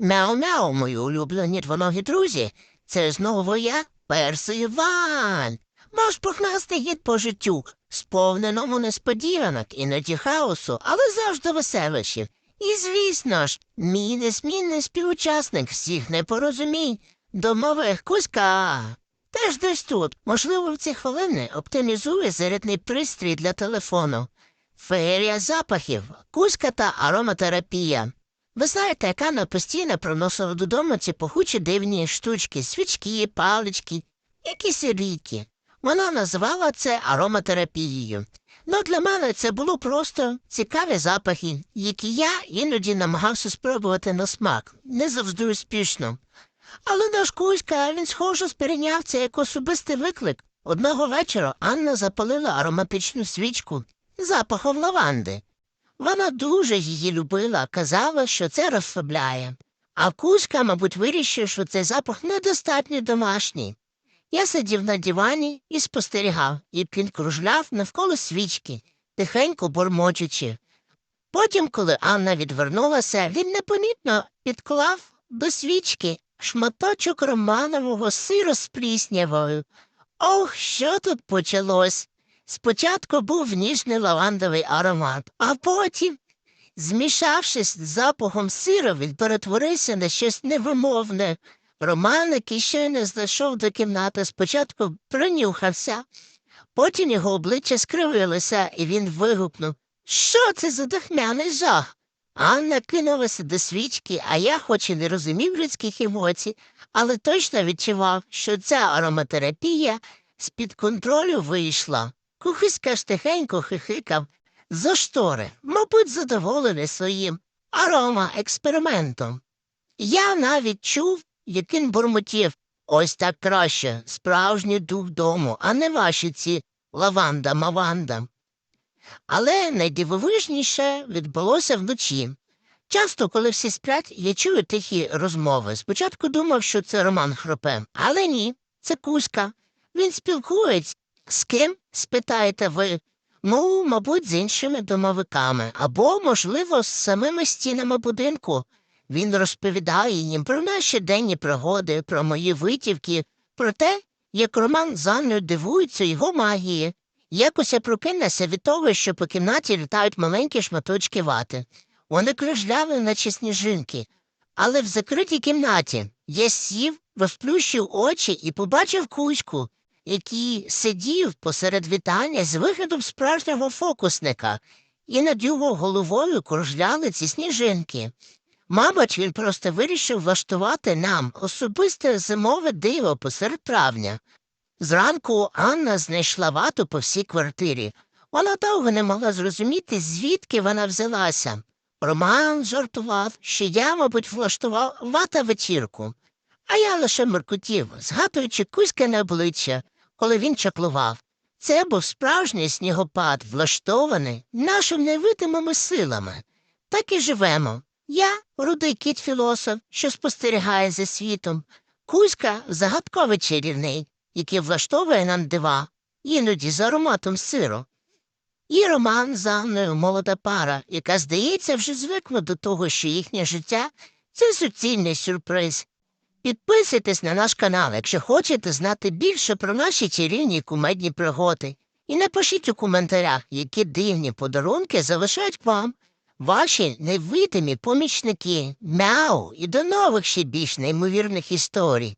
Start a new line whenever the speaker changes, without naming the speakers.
Мяу-мяу, мої улюблені двоногі друзі. Це знову я, персий Іван. Ваш пухнастий гід по життю, сповненому несподіванок, іноді хаосу, але завжди веселощів. І, звісно ж, мій несмінний співучасник всіх непорозумінь, домових кузька. Теж десь тут, можливо, в ці хвилини оптимізує зарядний пристрій для телефону. Феєрія запахів, кузька та ароматерапія. Ви знаєте, як Анна постійно приносила додому ці пахучі дивні штучки, свічки, палички, якісь ріки. Вона називала це ароматерапією. Ну, для мене це було просто цікаві запахи, які я іноді намагався спробувати на смак, не завжди успішно. Але наш Кузька, він схоже сприйняв це як особистий виклик. Одного вечора Анна запалила ароматичну свічку запахом лаванди. Вона дуже її любила, казала, що це розслабляє. А Кузька, мабуть, вирішив, що цей запах недостатньо домашній. Я сидів на дивані і спостерігав, як він кружляв навколо свічки, тихенько бормочучи. Потім, коли Анна відвернулася, він непомітно підклав до свічки шматочок романового сиру з пліснявою. Ох, що тут почалось? Спочатку був ніжний лавандовий аромат, а потім, змішавшись з запахом сиру, він перетворився на щось невимовне. Роман, який не знайшов до кімнати, спочатку принюхався, потім його обличчя скривилося, і він вигукнув Що це за дохмяний жах? Анна кинулася до свічки, а я, хоч і не розумів людських емоцій, але точно відчував, що ця ароматерапія з-під контролю вийшла. Кухиська ж тихенько хихикав за штори, мабуть, задоволений своїм арома-експериментом. Я навіть чув, як він бурмотів. Ось так краще, справжній дух дому, а не ваші ці лаванда-маванда. Але найдивовижніше відбулося вночі. Часто, коли всі сплять, я чую тихі розмови. Спочатку думав, що це Роман хропе, але ні, це Кузька. Він спілкується. З ким? спитаєте ви. Ну, мабуть, з іншими домовиками, або, можливо, з самими стінами будинку. Він розповідає їм про наші денні пригоди, про мої витівки, про те, як Роман з Анною дивується його магії. Якось я прокинувся від того, що по кімнаті літають маленькі шматочки вати. Вони кружляли, наче сніжинки. Але в закритій кімнаті я сів, розплющив очі і побачив кузьку, який сидів посеред вітання з виглядом справжнього фокусника, і над його головою кружляли ці сніжинки. Мабуть, він просто вирішив влаштувати нам особисте зимове диво посеред травня. Зранку Анна знайшла вату по всій квартирі. Вона довго не могла зрозуміти, звідки вона взялася. Роман жартував, що я, мабуть, влаштував вата вечірку, а я лише меркутів, згадуючи кузькине обличчя, коли він чаклував. Це був справжній снігопад, влаштований нашими невидимими силами. Так і живемо. Я рудий кіт філософ, що спостерігає за світом, Кузька загадковий чарівний, який влаштовує нам дива, іноді з ароматом сиру. І Роман з Анною молода пара, яка, здається, вже звикла до того, що їхнє життя це суцільний сюрприз. Підписуйтесь на наш канал, якщо хочете знати більше про наші чарівні кумедні пригоди. І напишіть у коментарях, які дивні подарунки залишають вам ваші невидимі помічники. Мяу! І до нових ще більш неймовірних історій.